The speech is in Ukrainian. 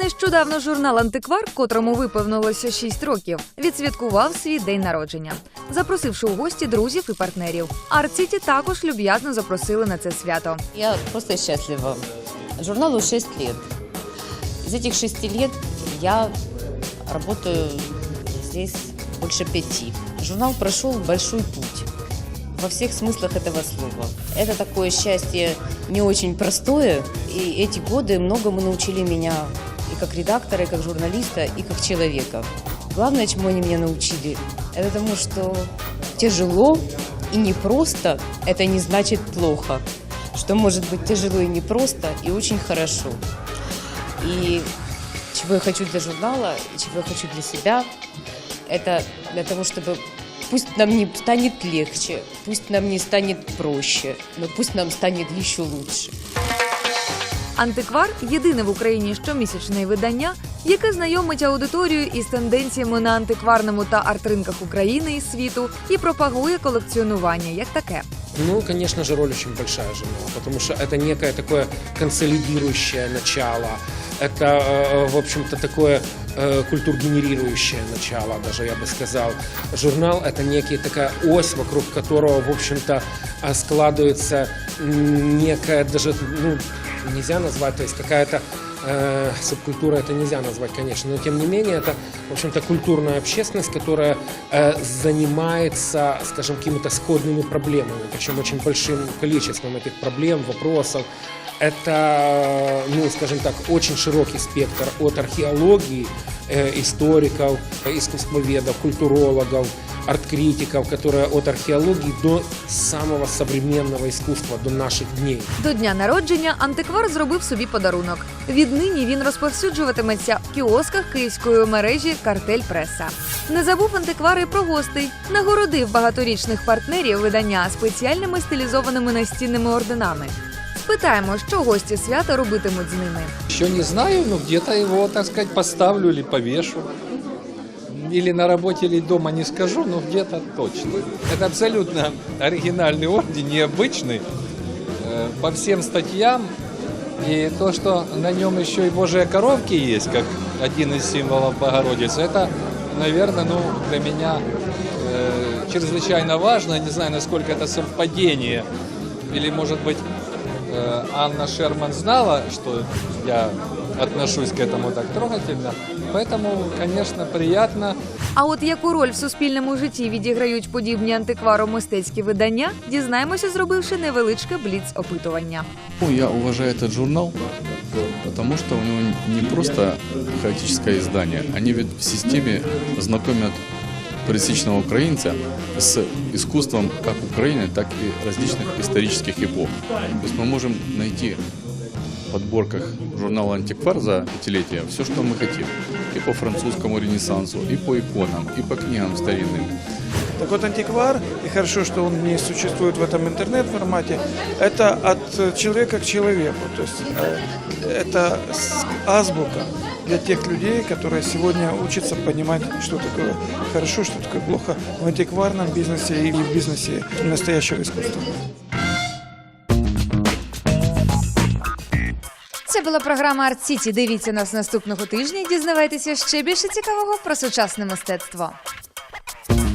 Нещодавно журнал Антиквар, котрому виповнилося 6 років, відсвяткував свій день народження, запросивши у гості друзів і партнерів. Арт-Сіті також люб'язно запросили на це свято. Я просто счастлива. Журналу 6 лет. Из этих 6 лет я работаю здесь больше пяти. Журнал прошел большой путь во всех смыслах этого слова. Это такое счастье не очень простое, и эти годы многому научили меня и как редактора, и как журналиста, и как человека. Главное, чему они меня научили, это тому, что тяжело и непросто, это не значит плохо. Что может быть тяжело и непросто, и очень хорошо. И чего я хочу для журнала, и чего я хочу для себя, это для того, чтобы пусть нам не станет легче, пусть нам не станет проще, но пусть нам станет еще лучше. Антиквар єдине в Україні щомісячне видання, яке знайомить аудиторію із тенденціями на антикварному та арт-ринках України і світу і пропагує колекціонування як таке. Ну, конечно же, роль очень большая журнала, потому что это некое такое консолидирующее начало, это, э, в общем-то, такое э, культургенерирующее начало, даже я бы сказал. Журнал — это некая такая ось, вокруг которого, в общем-то, э, складывается м, некая даже, ну, нельзя назвать, то есть какая-то э, субкультура это нельзя назвать, конечно, но тем не менее это, в общем-то, культурная общественность, которая э, занимается, скажем, какими-то сходными проблемами, причем очень большим количеством этих проблем, вопросов. Это, ну, скажем так, очень широкий спектр от археологии, э, историков, искусствоведов, культурологов, арт-критиков, которые от археологии до самого современного искусства, до наших дней. До дня народження антиквар зробив собі подарунок. Віднині він розповсюджуватиметься в кіосках київської мережі Картель Преса. Не забув антиквар і про гостей. Нагородив багаторічних партнерів видання спеціальними стилізованими настінними орденами. Спитаємо, що гості свята робитимуть з ними. Еще не знаю, но где-то его, так сказать, поставлю или повешу. Или на работе, или дома не скажу, но где-то точно. Это абсолютно оригинальный орден, необычный, э, по всем статьям. И то, что на нем еще и божьи коровки есть, как один из символов Богородицы, это, наверное, ну, для меня э, чрезвычайно важно. Не знаю, насколько это совпадение. Или, может быть, э, Анна Шерман знала, что я отношусь к этому так трогательно. Поэтому, конечно, приятно. А от яку роль в суспільному житті відіграють подібні антикваро-мистецькі видання, дізнаємося, зробивши невеличке бліц-опитування. Ну, Я уважаю этот журнал, потому что у него не просто хаотическое издание, они ведь в системе знакомят пересечного украинца с искусством как Украины, так и различных исторических эпох. То есть мы можем найти в подборках журнала «Антиквар» за пятилетие все, что мы хотим. И по французскому ренессансу, и по иконам, и по книгам старинным. Так вот, антиквар, и хорошо, что он не существует в этом интернет-формате, это от человека к человеку. То есть э, это азбука для тех людей, которые сегодня учатся понимать, что такое хорошо, что такое плохо в антикварном бизнесе и в бизнесе настоящего искусства. Була програма Арт Сіті. Дивіться нас наступного тижня. і Дізнавайтеся ще більше цікавого про сучасне мистецтво.